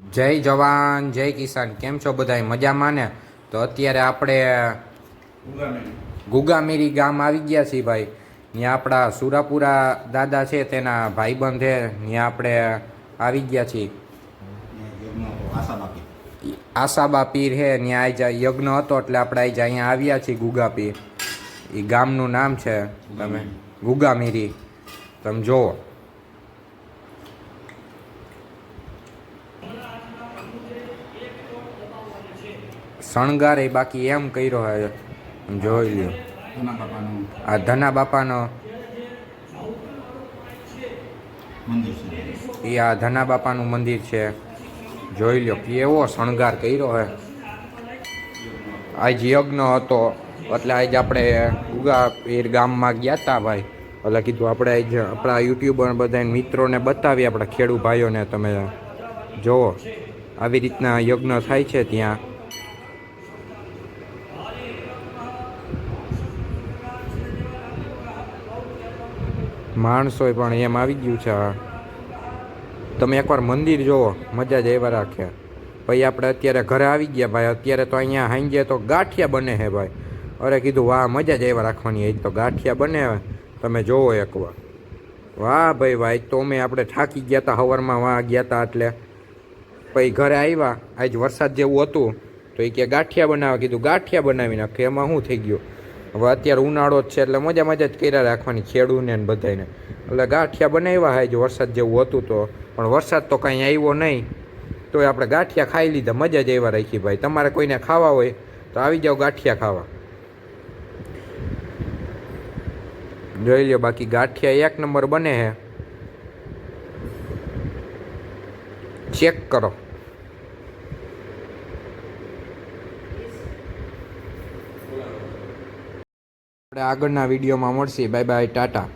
જય જવાન જય કિસાન. કેમ છો બધા મજામાં ને? તો અત્યારે આપણે ગુગામેરી. ગામ આવી ગયા છીએ ભાઈ. ત્યાં આપણા સુરાપુરા દાદા છે તેના ભાઈબંધ છે ત્યાં આપણે આવી ગયા છીએ. આશાબા પીર છે ત્યાં આઈ જા યજ્ઞ હતો એટલે આપણે આઈ જા અહીંયા આવ્યા છીએ ગુગા પીર એ ગામનું નામ છે તમે ગુગામીરી. તમે જુઓ. શણગાર એ બાકી એમ કર્યો હે જોઈ લ્યો. આ ધના બાપાનો એ આ ધના બાપાનું મંદિર છે. જોઈ લ્યો કેવો શણગાર કર્યો હે આજ યજ્ઞ હતો. એટલે આજ આપણે ઉગા પીર ગામમાં ગયા હતા ભાઈ. એટલે કીધું આપણે આજ આપણા યુટ્યુબર બધા મિત્રોને બતાવીએ આપણા ખેડૂ ભાઈઓને તમે જુઓ. આવી રીતના યજ્ઞ થાય છે ત્યાં? માણસોય પણ એમ આવી ગયું છે તમે એકવાર મંદિર જુઓ મજા જ એવા રાખે. પછી આપણે અત્યારે ઘરે આવી ગયા ભાઈ, અત્યારે તો અહીંયા હાંજે તો ગાંઠિયા બને છે ભાઈ. અરે કીધું, વાહ, મજા જ એવા રાખવાની, એ તો ગાંઠિયા બને તમે જોવો એકવાર. વાહ ભાઈ ભાઈ તો અમે આપણે થાકી ગયા હતા સવારમાં વાહ ગયા હતા એટલે. પછી ઘરે આવ્યા આજ વરસાદ જેવું હતું, તો એ કે ગાંઠિયા બનાવવા કીધું, ગાંઠિયા બનાવી નાખે, એમાં શું થઈ ગયું? હવે અત્યારે ઉનાળો જ છે, એટલે મજા મજા જ કર્યા રાખવાની ખેડૂને ને બધાને એટલે ગાંઠિયા બનાવ્યા હાજ વરસાદ જેવું હતું તો, પણ વરસાદ તો કાંઈ આવ્યો નહીં. તોય આપણે ગાંઠિયા ખાઈ લીધા, મજા જ એવા રાખી ભાઈ. તમારે કોઈને ખાવા હોય, તો આવી જાઓ ગાંઠિયા ખાવા. જોઈ લ્યો બાકી ગાંઠિયા એક નંબર બને છે ચેક કરો. આપણે આગળના વિડીયોમાં મળશે બાય બાય ટાટા.